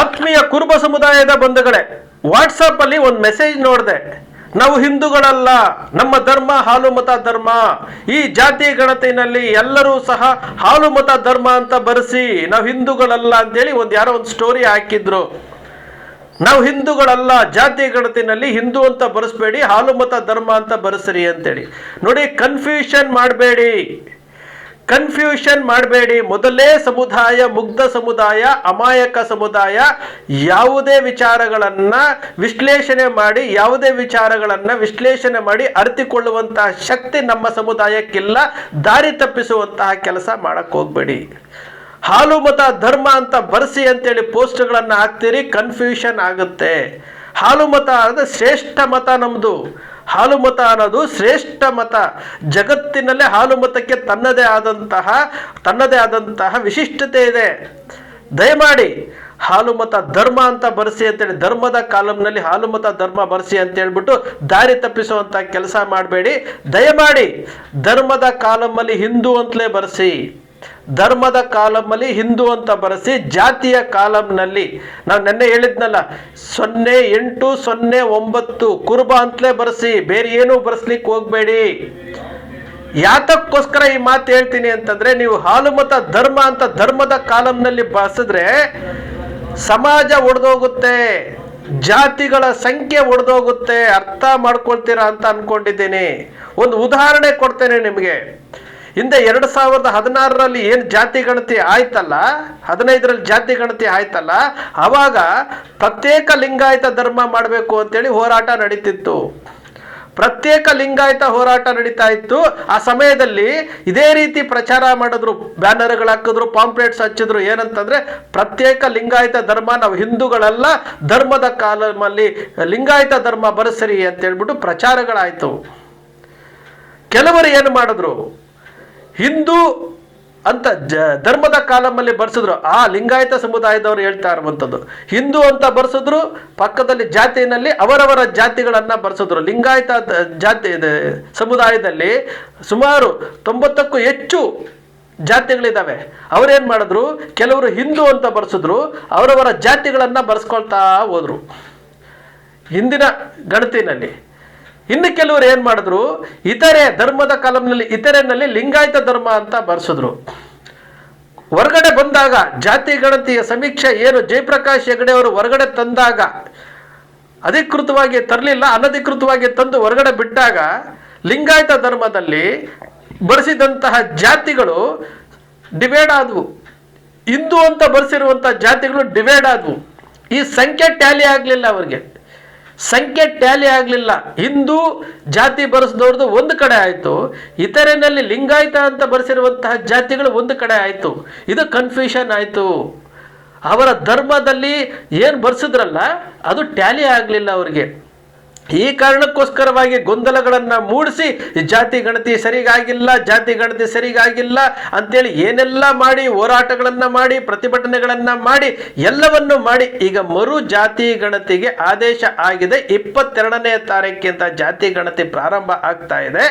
ಆತ್ಮೀಯ ಕುರುಬ ಸಮುದಾಯದ ಬಂಧುಗಳೇ ವಾಟ್ಸಪ್ ಅಲ್ಲಿ ಒಂದು ಮೆಸೇಜ್ ನೋಡಿದೆ, ನಾವು ಹಿಂದೂಗಳಲ್ಲ, ನಮ್ಮ ಧರ್ಮ ಹಾಲು ಮತ ಧರ್ಮ, ಈ ಜಾತಿ ಗಣತಿನಲ್ಲಿ ಎಲ್ಲರೂ ಸಹ ಹಾಲು ಮತ ಧರ್ಮ ಅಂತ ಬರೆಸಿ ನಾವು ಹಿಂದೂಗಳಲ್ಲ ಅಂತೇಳಿ ಒಂದು ಯಾರೋ ಒಂದು ಸ್ಟೋರಿ ಹಾಕಿದ್ರು. ನಾವು ಹಿಂದೂಗಳಲ್ಲ, ಜಾತಿ ಗಣತಿನಲ್ಲಿ ಹಿಂದೂ ಅಂತ ಬರೆಸ್ಬೇಡಿ, ಹಾಲು ಮತ ಧರ್ಮ ಅಂತ ಬರೆಸ್ರಿ ಅಂತೇಳಿ. ನೋಡಿ ಕನ್ಫ್ಯೂಷನ್ ಮಾಡಬೇಡಿ. ಕನ್ಫ್ಯೂಷನ್ ಮಾಡಬೇಡಿ. ಮೊದಲೇ ಸಮುದಾಯ, ಮುಗ್ಧ ಸಮುದಾಯ, ಅಮಾಯಕ ಸಮುದಾಯ, ಯಾವುದೇ ವಿಚಾರಗಳನ್ನ ವಿಶ್ಲೇಷಣೆ ಮಾಡಿ, ಯಾವುದೇ ವಿಚಾರಗಳನ್ನ ವಿಶ್ಲೇಷಣೆ ಮಾಡಿ ಅರಿತುಕೊಳ್ಳುವಂತಹ ಶಕ್ತಿ ನಮ್ಮ ಸಮುದಾಯಕ್ಕಿಲ್ಲ. ದಾರಿ ತಪ್ಪಿಸುವಂತಹ ಕೆಲಸ ಮಾಡಕ್ ಹೋಗ್ಬೇಡಿ. ಹಾಲು ಮತ ಧರ್ಮ ಅಂತ ಬರ್ಸಿ ಅಂತೇಳಿ ಪೋಸ್ಟ್ಗಳನ್ನು ಹಾಕ್ತೀರಿ ಕನ್ಫ್ಯೂಷನ್ ಆಗುತ್ತೆ. ಹಾಲು ಮತ ಅಂದರೆ ಶ್ರೇಷ್ಠ ಮತ ನಮ್ಮದು ಹಾಲು ಮತ ಅನ್ನೋದು ಶ್ರೇಷ್ಠ ಮತ. ಜಗತ್ತಿನಲ್ಲೇ ಹಾಲು ಮತಕ್ಕೆ ತನ್ನದೇ ಆದಂತಹ ತನ್ನದೇ ಆದಂತಹ ವಿಶಿಷ್ಟತೆ ಇದೆ. ದಯಮಾಡಿ ಹಾಲು ಮತ ಧರ್ಮ ಅಂತ ಬರೆಸಿ ಅಂತೇಳಿ, ಧರ್ಮದ ಕಾಲಂನಲ್ಲಿ ಹಾಲು ಮತ ಧರ್ಮ ಬರೆಸಿ ಅಂತ ಹೇಳ್ಬಿಟ್ಟು ದಾರಿ ತಪ್ಪಿಸುವಂತ ಕೆಲಸ ಮಾಡಬೇಡಿ. ದಯಮಾಡಿ ಧರ್ಮದ ಕಾಲಮಲ್ಲಿ ಹಿಂದೂ ಅಂತಲೇ ಬರೆಸಿ. ಧರ್ಮದ ಕಾಲಮಲ್ಲಿ ಹಿಂದೂ ಅಂತ ಬರೆಸಿ ಜಾತಿಯ ಕಾಲಂನಲ್ಲಿ ನಾವು ನೆನ್ನೆ ಹೇಳಿದ್ನಲ್ಲ, ಸೊನ್ನೆ ಎಂಟು, ಸೊನ್ನೆ ಒಂಬತ್ತು ಕುರುಬ ಅಂತಲೇ ಬರೆಸಿ, ಬೇರೆ ಏನೂ ಬರೆಸ್ಲಿಕ್ಕೆ ಹೋಗ್ಬೇಡಿ. ಯಾತಕ್ಕೋಸ್ಕರ ಈ ಮಾತು ಹೇಳ್ತೀನಿ ಅಂತಂದ್ರೆ, ನೀವು ಹಾಲು ಮತ ಧರ್ಮ ಅಂತ ಧರ್ಮದ ಕಾಲಂನಲ್ಲಿ ಬರೆಸಿದ್ರೆ ಸಮಾಜ ಒಡೆದೋಗುತ್ತೆ, ಜಾತಿಗಳ ಸಂಖ್ಯೆ ಒಡೆದೋಗುತ್ತೆ, ಅರ್ಥ ಮಾಡ್ಕೊಳ್ತೀರಾ ಅಂತ ಅನ್ಕೊಂಡಿದ್ದೀನಿ. ಒಂದು ಉದಾಹರಣೆ ಕೊಡ್ತೇನೆ ನಿಮಗೆ. ಹಿಂದೆ ಎರಡು ಸಾವಿರದ ಹದಿನಾರರಲ್ಲಿ ಏನು ಜಾತಿ ಗಣತಿ ಆಯ್ತಲ್ಲ, ಹದಿನೈದರಲ್ಲಿ ಜಾತಿ ಗಣತಿ ಆಯ್ತಲ್ಲ, ಅವಾಗ ಪ್ರತ್ಯೇಕ ಲಿಂಗಾಯತ ಧರ್ಮ ಮಾಡಬೇಕು ಅಂತೇಳಿ ಹೋರಾಟ ನಡೀತಿತ್ತು. ಪ್ರತ್ಯೇಕ ಲಿಂಗಾಯತ ಹೋರಾಟ ನಡೀತಾ ಇತ್ತು. ಆ ಸಮಯದಲ್ಲಿ ಇದೇ ರೀತಿ ಪ್ರಚಾರ ಮಾಡಿದ್ರು, ಬ್ಯಾನರ್ಗಳು ಹಾಕಿದ್ರು, ಪಾಂಪ್ಲೆಟ್ಸ್ ಹಚ್ಚಿದ್ರು. ಏನಂತಂದ್ರೆ ಪ್ರತ್ಯೇಕ ಲಿಂಗಾಯತ ಧರ್ಮ, ನಾವು ಹಿಂದೂಗಳೆಲ್ಲ, ಧರ್ಮದ ಕಾಲಮಲ್ಲಿ ಲಿಂಗಾಯತ ಧರ್ಮ ಬರಸರಿ ಅಂತ ಹೇಳ್ಬಿಟ್ಟು ಪ್ರಚಾರಗಳಾಯ್ತು ಕೆಲವರು ಏನು ಮಾಡಿದ್ರು ಹಿಂದೂ ಅಂತ ಜ ಧರ್ಮದ ಕಾಲಮಲ್ಲಿ ಬರ್ಸಿದ್ರು. ಆ ಲಿಂಗಾಯತ ಸಮುದಾಯದವರು ಹೇಳ್ತಾ ಇರುವಂಥದ್ದು. ಹಿಂದೂ ಅಂತ ಬರ್ಸಿದ್ರು, ಪಕ್ಕದಲ್ಲಿ ಜಾತಿಯಲ್ಲಿ ಅವರವರ ಜಾತಿಗಳನ್ನ ಬರ್ಸಿದ್ರು. ಲಿಂಗಾಯತ ಜಾತಿ ಸಮುದಾಯದಲ್ಲಿ ಸುಮಾರು ತೊಂಬತ್ತಕ್ಕೂ ಹೆಚ್ಚು ಜಾತಿಗಳಿದ್ದಾವೆ ಅವ್ರೇನ್ ಮಾಡಿದ್ರು, ಕೆಲವರು ಹಿಂದೂ ಅಂತ ಬರ್ಸಿದ್ರು, ಅವರವರ ಜಾತಿಗಳನ್ನ ಬರ್ಸ್ಕೊಳ್ತಾ ಹೋದ್ರು. ಹಿಂದಿನ ಗಣತಿನಲ್ಲಿ. ಇನ್ನು ಕೆಲವರು ಏನು ಮಾಡಿದ್ರು? ಇತರೆ ಧರ್ಮದ ಕಾಲಂನಲ್ಲಿ ಇತರೆನಲ್ಲಿ ಲಿಂಗಾಯತ ಧರ್ಮ ಅಂತ ಬರೆಸಿದ್ರು. ಹೊರಗಡೆ ಬಂದಾಗ ಜಾತಿ ಗಣತಿಯ ಸಮೀಕ್ಷೆ ಏನು? ಜಯಪ್ರಕಾಶ್ ಹೆಗಡೆ ಅವರು ಹೊರಗಡೆ ತಂದಾಗ ಅಧಿಕೃತವಾಗಿ ತರಲಿಲ್ಲ, ಅನಧಿಕೃತವಾಗಿ ತಂದು ಹೊರಗಡೆ ಬಿಟ್ಟಾಗ ಲಿಂಗಾಯತ ಧರ್ಮದಲ್ಲಿ ಬರೆಸಿದಂತಹ ಜಾತಿಗಳು ಡಿವೈಡ್ ಆದವು. ಹಿಂದೂ ಅಂತ ಬರೆಸಿರುವಂಥ ಜಾತಿಗಳು ಡಿವೈಡ್ ಆದವು. ಈ ಸಂಖ್ಯೆ ಟ್ಯಾಲಿ ಆಗಲಿಲ್ಲ ಅವರಿಗೆ. ಸಂಖ್ಯೆ ಟ್ಯಾಲಿ ಆಗಲಿಲ್ಲ. ಹಿಂದೂ ಜಾತಿ ಬರೆಸಿದವ್ರದ್ದು ಒಂದು ಕಡೆ ಆಯಿತು. ಇತರನಲ್ಲಿ ಲಿಂಗಾಯತ ಅಂತ ಬರೆಸಿರುವಂತಹ ಜಾತಿಗಳು ಒಂದು ಕಡೆ ಆಯಿತು. ಇದು ಕನ್ಫ್ಯೂಷನ್ ಆಯಿತು. ಅವರ ಧರ್ಮದಲ್ಲಿ ಏನು ಬರೆಸಿದ್ರಲ್ಲ, ಅದು ಟ್ಯಾಲಿ ಆಗಲಿಲ್ಲ ಅವರಿಗೆ. ಈ ಕಾರಣಕ್ಕೋಸ್ಕರವಾಗಿ ಗೊಂದಲಗಳನ್ನು ಮೂಡಿಸಿ ಜಾತಿ ಗಣತಿ ಸರಿಗಾಗಿಲ್ಲ, ಜಾತಿ ಗಣತಿ ಸರಿಗಾಗಿಲ್ಲ ಅಂತೇಳಿ ಏನೆಲ್ಲ ಮಾಡಿ, ಹೋರಾಟಗಳನ್ನು ಮಾಡಿ, ಪ್ರತಿಭಟನೆಗಳನ್ನು ಮಾಡಿ, ಎಲ್ಲವನ್ನು ಮಾಡಿ, ಈಗ ಮರು ಜಾತಿ ಗಣತಿಗೆ ಆದೇಶ ಆಗಿದೆ. ಇಪ್ಪತ್ತೆರಡನೇ ತಾರೀಕಿಂತ ಜಾತಿ ಗಣತಿ ಪ್ರಾರಂಭ ಆಗ್ತಾ ಇದೆ.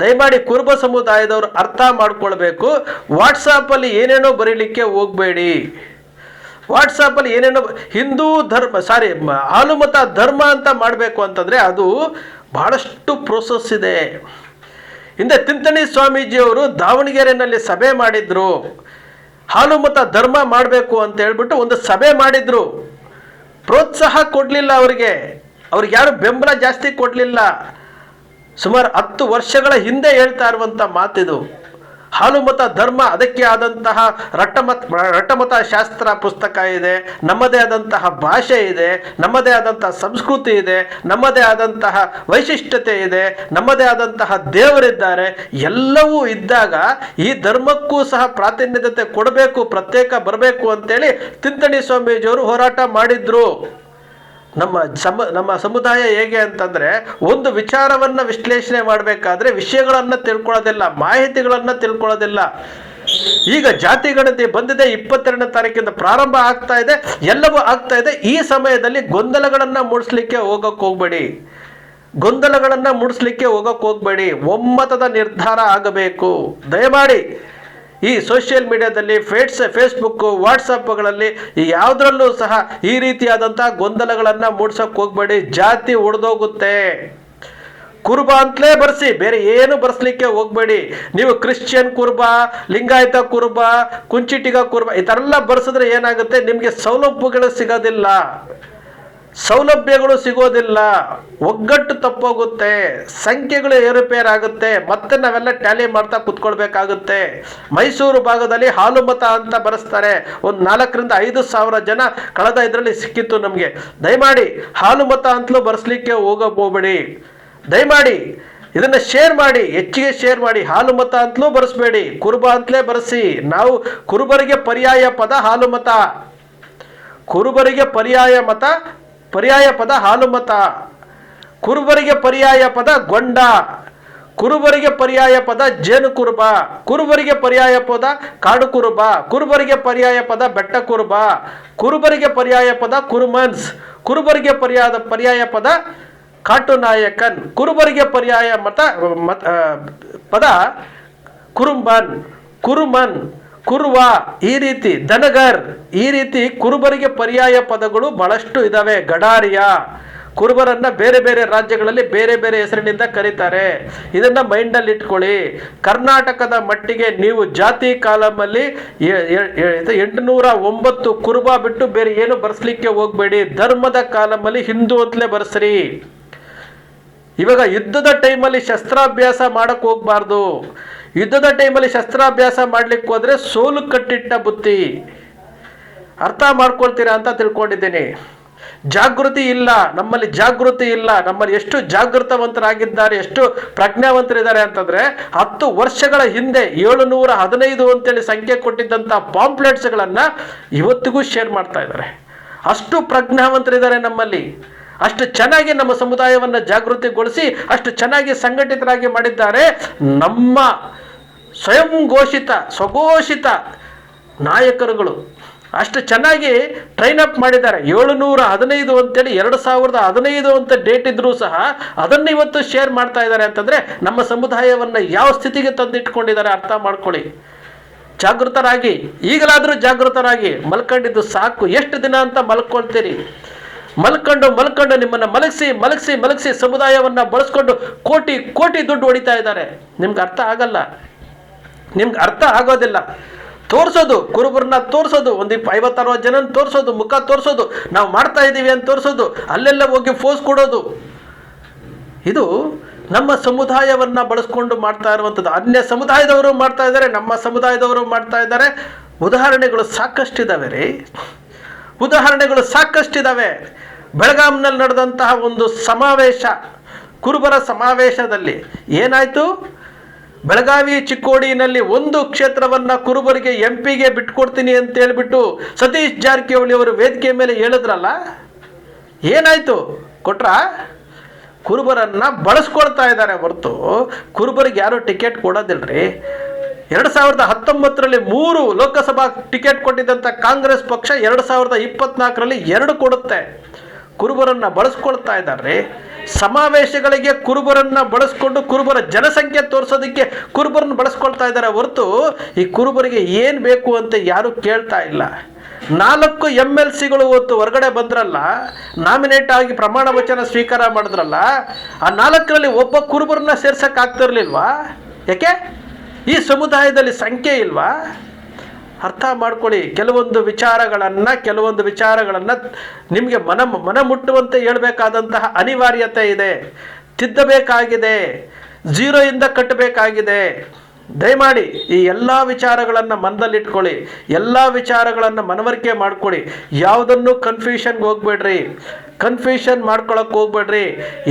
ದಯಮಾಡಿ ಕುರುಬ ಸಮುದಾಯದವರು ಅರ್ಥ ಮಾಡ್ಕೊಳ್ಬೇಕು. ವಾಟ್ಸಾಪಲ್ಲಿ ಏನೇನೋ ಬರೀಲಿಕ್ಕೆ ಹೋಗಬೇಡಿ. ವಾಟ್ಸಾಪಲ್ಲಿ ಏನೇನೋ ಹಿಂದೂ ಧರ್ಮ ಸಾರಿ ಹಾಲುಮತ ಧರ್ಮ ಅಂತ ಮಾಡಬೇಕು ಅಂತಂದರೆ ಅದು ಬಹಳಷ್ಟು ಪ್ರೋಸೆಸ್ ಇದೆ. ಹಿಂದೆ ತಿಂತಣಿ ಸ್ವಾಮೀಜಿಯವರು ದಾವಣಗೆರೆಯಲ್ಲಿ ಸಭೆ ಮಾಡಿದ್ರು. ಹಾಲುಮತ ಧರ್ಮ ಮಾಡಬೇಕು ಅಂತ ಹೇಳ್ಬಿಟ್ಟು ಒಂದು ಸಭೆ ಮಾಡಿದ್ರು. ಪ್ರೋತ್ಸಾಹ ಕೊಡಲಿಲ್ಲ ಅವರಿಗೆ. ಅವ್ರಿಗೆ ಯಾರು ಬೆಂಬಲ ಜಾಸ್ತಿ ಕೊಡಲಿಲ್ಲ. ಸುಮಾರು ಹತ್ತು ವರ್ಷಗಳ ಹಿಂದೆ ಹೇಳ್ತಾ ಇರುವಂಥ ಮಾತಿದು. ಹಾಲುಮತ ಧರ್ಮ ಅದಕ್ಕೆ ಆದಂತಹ ರಟ್ಟಮತ ರಟ್ಟಮತ ಶಾಸ್ತ್ರ ಪುಸ್ತಕ ಇದೆ. ನಮ್ಮದೇ ಆದಂತಹ ಭಾಷೆ ಇದೆ. ನಮ್ಮದೇ ಆದಂತಹ ಸಂಸ್ಕೃತಿ ಇದೆ. ನಮ್ಮದೇ ಆದಂತಹ ವೈಶಿಷ್ಟ್ಯತೆ ಇದೆ. ನಮ್ಮದೇ ಆದಂತಹ ದೇವರಿದ್ದಾರೆ. ಎಲ್ಲವೂ ಇದ್ದಾಗ ಈ ಧರ್ಮಕ್ಕೂ ಸಹ ಪ್ರಾತಿನಿಧ್ಯತೆ ಕೊಡಬೇಕು, ಪ್ರತ್ಯೇಕ ಬರಬೇಕು ಅಂತೇಳಿ ತಿಂತಣಿ ಸ್ವಾಮೀಜಿಯವರು ಹೋರಾಟ ಮಾಡಿದ್ರು. ನಮ್ಮ ಸಮ, ನಮ್ಮ ಸಮುದಾಯ ಹೇಗೆ ಅಂತಂದ್ರೆ ಒಂದು ವಿಚಾರವನ್ನ ವಿಶ್ಲೇಷಣೆ ಮಾಡಬೇಕಾದ್ರೆ ವಿಷಯಗಳನ್ನು ತಿಳ್ಕೊಳ್ಳೋದಿಲ್ಲ, ಮಾಹಿತಿಗಳನ್ನು ತಿಳ್ಕೊಳ್ಳೋದಿಲ್ಲ. ಈಗ ಜಾತಿ ಗಣತಿ ಬಂದಿದೆ, ಇಪ್ಪತ್ತೆರಡನೇ ತಾರೀಕಿಂದ ಪ್ರಾರಂಭ ಆಗ್ತಾ ಇದೆ, ಎಲ್ಲವೂ ಆಗ್ತಾ ಇದೆ. ಈ ಸಮಯದಲ್ಲಿ ಗೊಂದಲಗಳನ್ನು ಮೂಡಿಸ್ಲಿಕ್ಕೆ ಹೋಗಕ್ಕೆ ಹೋಗ್ಬೇಡಿ. ಗೊಂದಲಗಳನ್ನು ಮೂಡಿಸ್ಲಿಕ್ಕೆ ಹೋಗಕ್ಕೆ ಹೋಗ್ಬೇಡಿ. ಒಮ್ಮತದ ನಿರ್ಧಾರ ಆಗಬೇಕು. ದಯಮಾಡಿ ಈ ಸೋಷಿಯಲ್ ಮೀಡಿಯಾದಲ್ಲಿ ಫೇಟ್ಸ್ ಫೇಸ್ಬುಕ್ಕು ವಾಟ್ಸಪ್ಗಳಲ್ಲಿ ಯಾವುದರಲ್ಲೂ ಸಹ ಈ ರೀತಿಯಾದಂಥ ಗೊಂದಲಗಳನ್ನು ಮೂಡ್ಸೋಕೆ ಹೋಗಬೇಡಿ. ಜಾತಿ ಒಡೆದೋಗುತ್ತೆ. ಕುರುಬ ಅಂತಲೇ ಬರ್ಸಿ, ಬೇರೆ ಏನು ಬರ್ಸ್ಲಿಕ್ಕೆ ಹೋಗ್ಬೇಡಿ. ನೀವು ಕ್ರಿಶ್ಚಿಯನ್ ಕುರುಬ, ಲಿಂಗಾಯತ ಕುರುಬ, ಕುಂಚಿಟಿಗ ಕುರುಬ ಈ ಥರ ಎಲ್ಲ ಬರ್ಸಿದ್ರೆ ಏನಾಗುತ್ತೆ? ನಿಮಗೆ ಸೌಲಭ್ಯಗಳು ಸಿಗೋದಿಲ್ಲ. ಸೌಲಭ್ಯಗಳು ಸಿಗೋದಿಲ್ಲ. ಒಗ್ಗಟ್ಟು ತಪ್ಪೋಗುತ್ತೆ. ಸಂಖ್ಯೆಗಳು ಏರುಪೇರಾಗುತ್ತೆ. ಮತ್ತೆ ನಾವೆಲ್ಲ ಟ್ಯಾಲಿ ಮಾಡ್ತಾ ಕುತ್ಕೊಳ್ಬೇಕಾಗುತ್ತೆ. ಮೈಸೂರು ಭಾಗದಲ್ಲಿ ಹಾಲು ಮತ ಅಂತ ಬರೆಸ್ತಾರೆ. ಒಂದು ನಾಲ್ಕರಿಂದ ಐದು ಸಾವಿರ ಜನ ಕಳೆದ ಇದರಲ್ಲಿ ಸಿಕ್ಕಿತ್ತು ನಮಗೆ. ದಯಮಾಡಿ ಹಾಲು ಮತ ಅಂತಲೂ ಬರೆಸ್ಲಿಕ್ಕೆ ಹೋಗಬೋಬೇಡಿ ದಯಮಾಡಿ ಇದನ್ನು ಶೇರ್ ಮಾಡಿ, ಹೆಚ್ಚಿಗೆ ಶೇರ್ ಮಾಡಿ. ಹಾಲು ಮತ ಅಂತಲೂ ಬರೆಸ್ಬೇಡಿ. ಕುರುಬ ಅಂತಲೇ ಬರೆಸಿ. ನಾವು ಕುರುಬರಿಗೆ ಪರ್ಯಾಯ ಪದ ಹಾಲು ಮತ ಕುರುಬರಿಗೆ ಪರ್ಯಾಯ ಮತ ಪರ್ಯಾಯ ಪದ ಹಾಲುಮತ. ಕುರುಬರಿಗೆ ಪರ್ಯಾಯ ಪದ ಗೊಂಡ. ಕುರುಬರಿಗೆ ಪರ್ಯಾಯ ಪದ ಜೇನು ಕುರುಬ ಕುರುಬರಿಗೆ ಪರ್ಯಾಯ ಪದ ಕಾಡು ಕುರುಬ ಕುರುಬರಿಗೆ ಪರ್ಯಾಯ ಪದ ಬೆಟ್ಟ ಕುರುಬ ಕುರುಬರಿಗೆ ಪರ್ಯಾಯ ಪದ ಕುರುಮನ್ಸ್. ಕುರುಬರಿಗೆ ಪರ್ಯಾಯ ಪರ್ಯಾಯ ಪದ ಕಾಟು ನಾಯಕನ್ ಕುರುಬರಿಗೆ ಪರ್ಯಾಯ ಮತ ಮತ ಪದ ಕುರುಂಬನ್. ಕುರುಮನ್. ಕುರುವ ಈ ರೀತಿ ದನಗರ್ ಈ ರೀತಿ ಕುರುಬರಿಗೆ ಪರ್ಯಾಯ ಪದಗಳು ಬಹಳಷ್ಟು ಇದಾವೆ. ಗಡಾರಿಯ ಕುರುಬರನ್ನ ಬೇರೆ ಬೇರೆ ರಾಜ್ಯಗಳಲ್ಲಿ ಬೇರೆ ಬೇರೆ ಹೆಸರಿನಿಂದ ಕರೀತಾರೆ. ಇದನ್ನ ಮೈಂಡಲ್ಲಿ ಇಟ್ಕೊಳ್ಳಿ. ಕರ್ನಾಟಕದ ಮಟ್ಟಿಗೆ ನೀವು ಜಾತಿ ಕಾಲಮಲ್ಲಿ ಎಂಟುನೂರ ಒಂಬತ್ತು ಕುರುಬ ಬಿಟ್ಟು ಬೇರೆ ಏನು ಬರ್ಸ್ಲಿಕ್ಕೆ ಹೋಗ್ಬೇಡಿ. ಧರ್ಮದ ಕಾಲಮಲ್ಲಿ ಹಿಂದೂ ಅಂತಲೇ ಬರ್ಸ್ರಿ. ಇವಾಗ ಯುದ್ಧದ ಟೈಮಲ್ಲಿ ಶಸ್ತ್ರಾಭ್ಯಾಸ ಮಾಡಕ್ ಹೋಗ್ಬಾರ್ದು. ಯುದ್ಧದ ಟೈಮಲ್ಲಿ ಶಸ್ತ್ರಾಭ್ಯಾಸ ಮಾಡ್ಲಿಕ್ಕೆ ಹೋದ್ರೆ ಸೋಲು ಕಟ್ಟಿಟ್ಟ ಬುತ್ತಿ. ಅರ್ಥ ಮಾಡ್ಕೊಳ್ತೀರಾ ಅಂತ ತಿಳ್ಕೊಂಡಿದ್ದೀನಿ. ಜಾಗೃತಿ ಇಲ್ಲ, ನಮ್ಮಲ್ಲಿ ಜಾಗೃತಿ ಇಲ್ಲ, ನಮ್ಮಲ್ಲಿ ಎಷ್ಟು ಜಾಗೃತವಂತರಾಗಿದ್ದಾರೆ, ಎಷ್ಟು ಪ್ರಜ್ಞಾವಂತರಿದ್ದಾರೆ ಅಂತಂದ್ರೆ ಹತ್ತು ವರ್ಷಗಳ ಹಿಂದೆ ಏಳು ನೂರ ಹದಿನೈದು ಅಂತೇಳಿ ಸಂಖ್ಯೆ ಕೊಟ್ಟಿದ್ದಂಥ ಪಾಂಪ್ಲೆಟ್ಸ್ಗಳನ್ನು ಇವತ್ತಿಗೂ ಶೇರ್ ಮಾಡ್ತಾ ಇದ್ದಾರೆ. ಅಷ್ಟು ಪ್ರಜ್ಞಾವಂತರಿದ್ದಾರೆ ನಮ್ಮಲ್ಲಿ. ಅಷ್ಟು ಚೆನ್ನಾಗಿ ನಮ್ಮ ಸಮುದಾಯವನ್ನು ಜಾಗೃತಿಗೊಳಿಸಿ, ಅಷ್ಟು ಚೆನ್ನಾಗಿ ಸಂಘಟಿತರಾಗಿ ಮಾಡಿದ್ದಾರೆ. ನಮ್ಮ ಸ್ವಯಂ ಘೋಷಿತ, ಸ್ವಘೋಷಿತ ನಾಯಕರುಗಳು ಅಷ್ಟು ಚೆನ್ನಾಗಿ ಟ್ರೈನ್ ಅಪ್ ಮಾಡಿದ್ದಾರೆ. ಏಳುನೂರ ಹದಿನೈದು ಅಂತೇಳಿ, ಎರಡು ಸಾವಿರದ ಹದಿನೈದು ಅಂತ ಡೇಟ್ ಇದ್ದರೂ ಸಹ ಅದನ್ನು ಇವತ್ತು ಶೇರ್ ಮಾಡ್ತಾ ಇದ್ದಾರೆ ಅಂತಂದರೆ ನಮ್ಮ ಸಮುದಾಯವನ್ನು ಯಾವ ಸ್ಥಿತಿಗೆ ತಂದಿಟ್ಕೊಂಡಿದ್ದಾರೆ ಅರ್ಥ ಮಾಡ್ಕೊಳ್ಳಿ. ಜಾಗೃತರಾಗಿ, ಈಗಲಾದರೂ ಜಾಗೃತರಾಗಿ ಮಲ್ಕೊಂಡಿದ್ದು ಸಾಕು. ಎಷ್ಟು ದಿನ ಅಂತ ಮಲ್ಕೊಳ್ತೀರಿ? ಮಲ್ಕೊಂಡು ಮಲ್ಕೊಂಡು ನಿಮ್ಮನ್ನು ಮಲಗಿಸಿ ಮಲಗಿಸಿ ಮಲಗಿಸಿ ಸಮುದಾಯವನ್ನ ಬಳಸ್ಕೊಂಡು ಕೋಟಿ ಕೋಟಿ ದುಡ್ಡು ಹೊಡಿತಾ ಇದ್ದಾರೆ. ನಿಮ್ಗೆ ಅರ್ಥ ಆಗಲ್ಲ. ನಿಮ್ಗೆ ಅರ್ಥ ಆಗೋದಿಲ್ಲ. ತೋರಿಸೋದು, ಕುರುಬರನ್ನ ತೋರಿಸೋದು, ಒಂದು ಐವತ್ತರವತ್ತು ಜನ ತೋರಿಸೋದು, ಮುಖ ತೋರಿಸೋದು, ನಾವು ಮಾಡ್ತಾ ಇದ್ದೀವಿ ಅಂತ ತೋರಿಸೋದು, ಅಲ್ಲೆಲ್ಲ ಹೋಗಿ ಫೋಸ್ ಕೊಡೋದು. ಇದು ನಮ್ಮ ಸಮುದಾಯವನ್ನ ಬಳಸ್ಕೊಂಡು ಮಾಡ್ತಾ ಇರುವಂಥದ್ದು. ಅನ್ಯ ಸಮುದಾಯದವರು ಮಾಡ್ತಾ ಇದ್ದಾರೆ, ನಮ್ಮ ಸಮುದಾಯದವರು ಮಾಡ್ತಾ ಇದ್ದಾರೆ. ಉದಾಹರಣೆಗಳು ಸಾಕಷ್ಟಿದ್ದಾವೆ ರೀ. ಉದಾಹರಣೆಗಳು ಸಾಕಷ್ಟಿದ್ದಾವೆ ಬೆಳಗಾಂನಲ್ಲಿ ನಡೆದಂತಹ ಒಂದು ಸಮಾವೇಶ, ಕುರುಬರ ಸಮಾವೇಶದಲ್ಲಿ ಏನಾಯಿತು? ಬೆಳಗಾವಿ ಚಿಕ್ಕೋಡಿನಲ್ಲಿ ಒಂದು ಕ್ಷೇತ್ರವನ್ನ ಕುರುಬರಿಗೆ ಎಂ ಪಿಗೆ ಬಿಟ್ಕೊಡ್ತೀನಿ ಅಂತ ಹೇಳ್ಬಿಟ್ಟು ಸತೀಶ್ ಜಾರಕಿಹೊಳಿ ಅವರು ವೇದಿಕೆ ಮೇಲೆ ಹೇಳಿದ್ರಲ್ಲ? ಏನಾಯ್ತು? ಕೊಟ್ರ? ಕುರುಬರನ್ನ ಬಳಸ್ಕೊಳ್ತಾ ಇದ್ದಾರೆ ಹೊರತು. ಕುರುಬರಿಗೆ ಯಾರು ಟಿಕೆಟ್ ಕೊಡೋದಿಲ್ರಿ? ಎರಡು ಸಾವಿರದ ಹತ್ತೊಂಬತ್ತರಲ್ಲಿ ಮೂರು ಲೋಕಸಭಾ ಟಿಕೆಟ್ ಕೊಟ್ಟಿದ್ದಂಥ ಕಾಂಗ್ರೆಸ್ ಪಕ್ಷ ಎರಡು ಸಾವಿರದ ಇಪ್ಪತ್ನಾಲ್ಕರಲ್ಲಿ ಎರಡು ಕೊಡುತ್ತೆ. ಕುರುಬರನ್ನ ಬಳಸ್ಕೊಳ್ತಾ ಇದ್ದಾರೆ. ಸಮಾವೇಶಗಳಿಗೆ ಕುರುಬರನ್ನ ಬಳಸ್ಕೊಂಡು ಕುರುಬರ ಜನಸಂಖ್ಯೆ ತೋರಿಸೋದಕ್ಕೆ ಕುರುಬರನ್ನ ಬಳಸ್ಕೊಳ್ತಾ ಇದ್ದಾರೆ. ಹೊರತು ಈ ಕುರುಬರಿಗೆ ಏನು ಬೇಕು ಅಂತ ಯಾರು ಕೇಳ್ತಾ ಇಲ್ಲ. ನಾಲ್ಕು ಎಂ ಎಲ್ ಸಿಗಳು ಹೊತ್ತು ಹೊರಗಡೆ ಬಂದ್ರಲ್ಲ, ನಾಮಿನೇಟ್ ಆಗಿ ಪ್ರಮಾಣ ವಚನ ಸ್ವೀಕಾರ ಮಾಡಿದ್ರಲ್ಲ, ಆ ನಾಲ್ಕರಲ್ಲಿ ಒಬ್ಬ ಕುರುಬರನ್ನ ಸೇರ್ಸಕ್ ಆಗ್ತಿರ್ಲಿಲ್ವಾ? ಯಾಕೆ? ಈ ಸಮುದಾಯದಲ್ಲಿ ಸಂಖ್ಯೆ ಇಲ್ವಾ? ಅರ್ಥ ಮಾಡ್ಕೊಳ್ಳಿ. ಕೆಲವೊಂದು ವಿಚಾರಗಳನ್ನು ಕೆಲವೊಂದು ವಿಚಾರಗಳನ್ನು ನಿಮಗೆ ಮನ ಮನ ಮುಟ್ಟುವಂತೆ ಹೇಳಬೇಕಾದಂತಹ ಅನಿವಾರ್ಯತೆ ಇದೆ. ತಿದ್ದಬೇಕಾಗಿದೆ. ಜೀರೋಯಿಂದ ಕಟ್ಟಬೇಕಾಗಿದೆ. ದಯಮಾಡಿ ಈ ಎಲ್ಲ ವಿಚಾರಗಳನ್ನು ಮನದಲ್ಲಿಟ್ಕೊಳ್ಳಿ, ಎಲ್ಲ ವಿಚಾರಗಳನ್ನು ಮನವರಿಕೆ ಮಾಡ್ಕೊಳ್ಳಿ ಯಾವುದನ್ನು ಕನ್ಫ್ಯೂಷನ್ಗೆ ಹೋಗ್ಬೇಡ್ರಿ. ಕನ್ಫ್ಯೂಷನ್ ಮಾಡ್ಕೊಳಕ್ಕೆ ಹೋಗ್ಬೇಡ್ರಿ.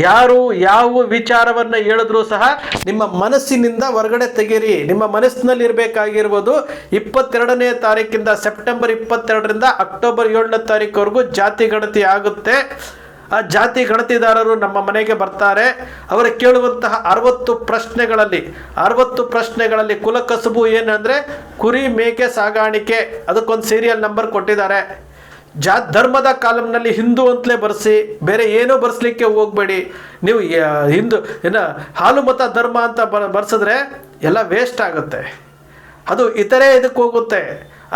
ಯಾರು ಯಾವ ವಿಚಾರವನ್ನು ಹೇಳಿದ್ರೂ ಸಹ ನಿಮ್ಮ ಮನಸ್ಸಿನಿಂದ ಹೊರಗಡೆ ತೆಗೀರಿ. ನಿಮ್ಮ ಮನಸ್ಸಿನಲ್ಲಿ ಇರಬೇಕಾಗಿರ್ಬೋದು ಇಪ್ಪತ್ತೆರಡನೇ ತಾರೀಕಿಂದ ಸೆಪ್ಟೆಂಬರ್ ಇಪ್ಪತ್ತೆರಡರಿಂದ ಅಕ್ಟೋಬರ್ ಏಳನೇ ತಾರೀಕುವರೆಗೂ ಜಾತಿ ಗಣತಿ ಆಗುತ್ತೆ. ಆ ಜಾತಿ ಗಣತಿದಾರರು ನಮ್ಮ ಮನೆಗೆ ಬರ್ತಾರೆ. ಅವರು ಕೇಳುವಂತಹ ಅರವತ್ತು ಪ್ರಶ್ನೆಗಳಲ್ಲಿ ಅರವತ್ತು ಪ್ರಶ್ನೆಗಳಲ್ಲಿ ಕುಲಕಸುಬು ಏನಂದರೆ ಕುರಿ ಮೇಕೆ ಸಾಗಾಣಿಕೆ. ಅದಕ್ಕೊಂದು ಸೀರಿಯಲ್ ನಂಬರ್ ಕೊಟ್ಟಿದ್ದಾರೆ. ಜಾ, ಧರ್ಮದ ಕಾಲಂನಲ್ಲಿ ಹಿಂದೂ ಅಂತಲೇ ಬರೆಸಿ, ಬೇರೆ ಏನೂ ಬರೆಸ್ಲಿಕ್ಕೆ ಹೋಗಬೇಡಿ. ನೀವು ಹಿಂದೂ, ಏನು, ಹಾಲು ಮತ ಧರ್ಮ ಅಂತ ಬರ್ಸಿದ್ರೆ ಎಲ್ಲ ವೇಸ್ಟ್ ಆಗುತ್ತೆ. ಅದು ಇತರೆ ಇದಕ್ಕೆ ಹೋಗುತ್ತೆ.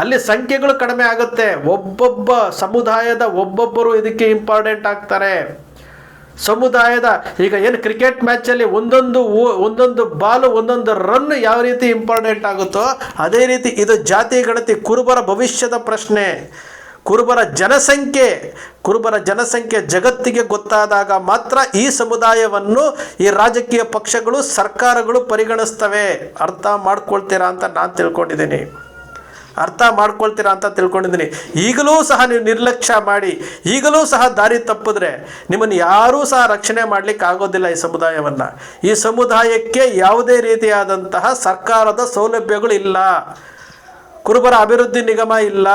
ಅಲ್ಲಿ ಸಂಖ್ಯೆಗಳು ಕಡಿಮೆ ಆಗುತ್ತೆ. ಒಬ್ಬೊಬ್ಬ ಸಮುದಾಯದ ಒಬ್ಬೊಬ್ಬರು ಇದಕ್ಕೆ ಇಂಪಾರ್ಟೆಂಟ್ ಆಗ್ತಾರೆ. ಸಮುದಾಯದ ಈಗ ಏನು ಕ್ರಿಕೆಟ್ ಮ್ಯಾಚಲ್ಲಿ ಒಂದೊಂದು ಒಂದೊಂದು ಬಾಲು, ಒಂದೊಂದು ರನ್ ಯಾವ ರೀತಿ ಇಂಪಾರ್ಟೆಂಟ್ ಆಗುತ್ತೋ ಅದೇ ರೀತಿ ಇದು ಜಾತಿ, ಗಣತಿ, ಕುರುಬರ ಭವಿಷ್ಯದ ಪ್ರಶ್ನೆ. ಕುರುಬರ ಜನಸಂಖ್ಯೆ ಕುರುಬರ ಜನಸಂಖ್ಯೆ ಜಗತ್ತಿಗೆ ಗೊತ್ತಾದಾಗ ಮಾತ್ರ ಈ ಸಮುದಾಯವನ್ನು ಈ ರಾಜಕೀಯ ಪಕ್ಷಗಳು, ಸರ್ಕಾರಗಳು ಪರಿಗಣಿಸ್ತವೆ. ಅರ್ಥ ಮಾಡ್ಕೊಳ್ತೀರಾ ಅಂತ ನಾನು ತಿಳ್ಕೊಂಡಿದ್ದೀನಿ. ಅರ್ಥ ಮಾಡ್ಕೊಳ್ತೀರಾ ಅಂತ ತಿಳ್ಕೊಂಡಿದ್ದೀನಿ. ಈಗಲೂ ಸಹ ನೀವು ನಿರ್ಲಕ್ಷ್ಯ ಮಾಡಿ, ಈಗಲೂ ಸಹ ದಾರಿ ತಪ್ಪಿದ್ರೆ ನಿಮ್ಮನ್ನು ಯಾರೂ ಸಹ ರಕ್ಷಣೆ ಮಾಡಲಿಕ್ಕೆ ಆಗೋದಿಲ್ಲ ಈ ಸಮುದಾಯವನ್ನು. ಈ ಸಮುದಾಯಕ್ಕೆ ಯಾವುದೇ ರೀತಿಯಾದಂತಹ ಸರ್ಕಾರದ ಸೌಲಭ್ಯಗಳು ಇಲ್ಲ. ಕುರುಬರ ಅಭಿವೃದ್ಧಿ ನಿಗಮ ಇಲ್ಲ.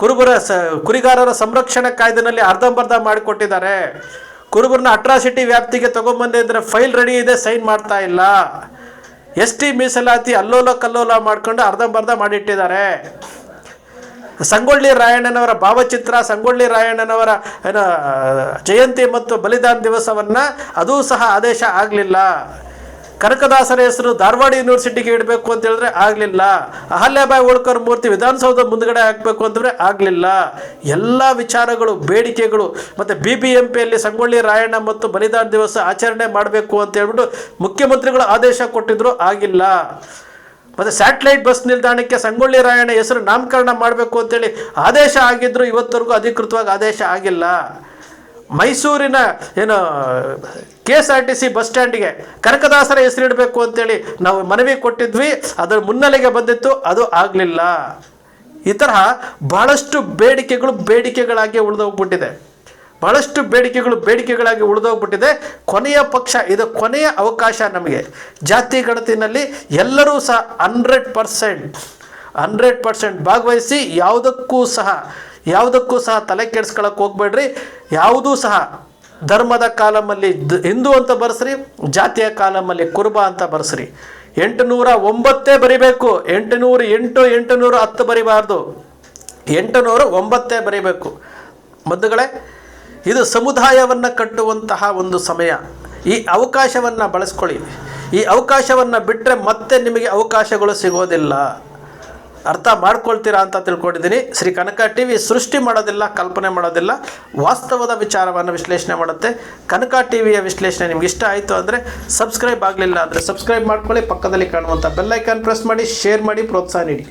ಕುರುಬರ ಸ, ಕುರಿಗಾರರ ಸಂರಕ್ಷಣಾ ಕಾಯ್ದೆನಲ್ಲಿ ಅರ್ಧಂಬರ್ಧ ಮಾಡಿಕೊಟ್ಟಿದ್ದಾರೆ. ಕುರುಬರನ್ನ ಅಟ್ರಾಸಿಟಿ ವ್ಯಾಪ್ತಿಗೆ ತಗೊಂಬಂದೆ ಅಂದರೆ ಫೈಲ್ ರೆಡಿ ಇದೆ, ಸೈನ್ ಮಾಡ್ತಾ ಇಲ್ಲ. ಎಸ್ ಟಿ ಮೀಸಲಾತಿ ಅಲ್ಲೋಲ ಕಲ್ಲೋಲ ಮಾಡ್ಕೊಂಡು ಅರ್ಧಂಬರ್ಧ ಮಾಡಿಟ್ಟಿದ್ದಾರೆ. ಸಂಗೊಳ್ಳಿ ರಾಯಣ್ಣನವರ ಭಾವಚಿತ್ರ, ಸಂಗೊಳ್ಳಿ ರಾಯಣ್ಣನವರ ಜಯಂತಿ ಮತ್ತು ಬಲಿದಾನ ದಿವಸವನ್ನು ಅದೂ ಸಹ ಆದೇಶ ಆಗಲಿಲ್ಲ. ಕನಕದಾಸರ ಹೆಸರು ಧಾರವಾಡ ಯೂನಿವರ್ಸಿಟಿಗೆ ಇಡಬೇಕು ಅಂತ ಹೇಳಿದ್ರೆ ಆಗಲಿಲ್ಲ. ಅಹಲ್ಯಾಬಾಯಿ ಹೋಳ್ಕರ್ ಮೂರ್ತಿ ವಿಧಾನಸೌಧ ಮುಂದಗಡೆ ಹಾಕಬೇಕು ಅಂತಂದರೆ ಆಗಲಿಲ್ಲ. ಎಲ್ಲ ವಿಚಾರಗಳು, ಬೇಡಿಕೆಗಳು, ಮತ್ತು ಬಿ ಬಿ ಎಂ ಪಿಯಲ್ಲಿ ಸಂಗೊಳ್ಳಿ ರಾಯಣ್ಣ ಮತ್ತು ಬಲಿದಾನ ದಿವಸ ಆಚರಣೆ ಮಾಡಬೇಕು ಅಂತ ಹೇಳ್ಬಿಟ್ಟು ಮುಖ್ಯಮಂತ್ರಿಗಳು ಆದೇಶ ಕೊಟ್ಟಿದ್ರು, ಆಗಿಲ್ಲ. ಮತ್ತು ಸ್ಯಾಟಲೈಟ್ ಬಸ್ ನಿಲ್ದಾಣಕ್ಕೆ ಸಂಗೊಳ್ಳಿ ರಾಯಣ್ಣ ಹೆಸರು ನಾಮಕರಣ ಮಾಡಬೇಕು ಅಂತೇಳಿ ಆದೇಶ ಆಗಿದ್ರು, ಇವತ್ತವರೆಗೂ ಅಧಿಕೃತವಾಗಿ ಆದೇಶ ಆಗಿಲ್ಲ. ಮೈಸೂರಿನ ಏನು K S R T C bus ಸ್ಟ್ಯಾಂಡಿಗೆ ಕನಕದಾಸರ ಹೆಸರಿಡಬೇಕು ಅಂತೇಳಿ ನಾವು ಮನವಿ ಕೊಟ್ಟಿದ್ವಿ, ಅದರ ಮುನ್ನೆಲೆಗೆ ಬಂದಿತ್ತು, ಅದು ಆಗಲಿಲ್ಲ. ಈ ತರಹ ಬಹಳಷ್ಟು ಬೇಡಿಕೆಗಳು ಬೇಡಿಕೆಗಳಾಗಿ ಉಳಿದೋಗ್ಬಿಟ್ಟಿದೆ. ಬಹಳಷ್ಟು ಬೇಡಿಕೆಗಳು ಬೇಡಿಕೆಗಳಾಗಿ ಉಳಿದೋಗ್ಬಿಟ್ಟಿದೆ. ಕೊನೆಯ ಪಕ್ಷ, ಇದು ಕೊನೆಯ ಅವಕಾಶ ನಮಗೆ. ಜಾತಿ ಗಣತಿನಲ್ಲಿ ಎಲ್ಲರೂ ಸಹ ಹಂಡ್ರೆಡ್ ಪರ್ಸೆಂಟ್ ಹಂಡ್ರೆಡ್ ಪರ್ಸೆಂಟ್ ಭಾಗವಹಿಸಿ ಯಾವುದಕ್ಕೂ ಸಹ ಯಾವುದಕ್ಕೂ ಸಹ ತಲೆ ಕೆಡಿಸ್ಕೊಳಕ್ಕೆ ಹೋಗ್ಬೇಡ್ರಿ. ಯಾವುದೂ ಸಹ ಧರ್ಮದ ಕಾಲಮಲ್ಲಿ ಹಿಂದೂ ಅಂತ ಬರೆಸ್ರಿ, ಜಾತಿಯ ಕಾಲಮಲ್ಲಿ ಕುರುಬ ಅಂತ ಬರ್ಸ್ರಿ. ಎಂಟುನೂರ ಒಂಬತ್ತೇ ಬರಿಬೇಕು. ಎಂಟುನೂರು ಎಂಟು, ಎಂಟುನೂರು ಹತ್ತು ಬರಿಬಾರ್ದು. ಎಂಟುನೂರು ಒಂಬತ್ತೇ ಬರಿಬೇಕು. ಮದ್ದುಗಳೇ ಇದು ಸಮುದಾಯವನ್ನು ಕಟ್ಟುವಂತಹ ಒಂದು ಸಮಯ. ಈ ಅವಕಾಶವನ್ನು ಬಳಸ್ಕೊಳ್ಳಿ. ಈ ಅವಕಾಶವನ್ನು ಬಿಟ್ಟರೆ ಮತ್ತೆ ನಿಮಗೆ ಅವಕಾಶಗಳು ಸಿಗೋದಿಲ್ಲ. ಅರ್ಥ ಮಾಡ್ಕೊಳ್ತೀರಾ ಅಂತ ತಿಳ್ಕೊಂಡಿದ್ದೀನಿ. ಶ್ರೀ ಕನಕ ಟಿ ವಿ ಸೃಷ್ಟಿ ಮಾಡೋದಿಲ್ಲ, ಕಲ್ಪನೆ ಮಾಡೋದಿಲ್ಲ, ವಾಸ್ತವದ ವಿಚಾರವನ್ನು ವಿಶ್ಲೇಷಣೆ ಮಾಡುತ್ತೆ. ಕನಕ ಟಿ ವಿಯ ವಿಶ್ಲೇಷಣೆ ನಿಮ್ಗೆ ಇಷ್ಟ ಆಯಿತು ಅಂದರೆ ಸಬ್ಸ್ಕ್ರೈಬ್ ಆಗಲಿಲ್ಲ ಅಂದರೆ ಸಬ್ಸ್ಕ್ರೈಬ್ ಮಾಡ್ಕೊಳ್ಳಿ, ಪಕ್ಕದಲ್ಲಿ ಕಾಣುವಂಥ ಬೆಲ್ಲೈಕಾನ್ ಪ್ರೆಸ್ ಮಾಡಿ ಶೇರ್ ಮಾಡಿ, ಪ್ರೋತ್ಸಾಹ ನೀಡಿ.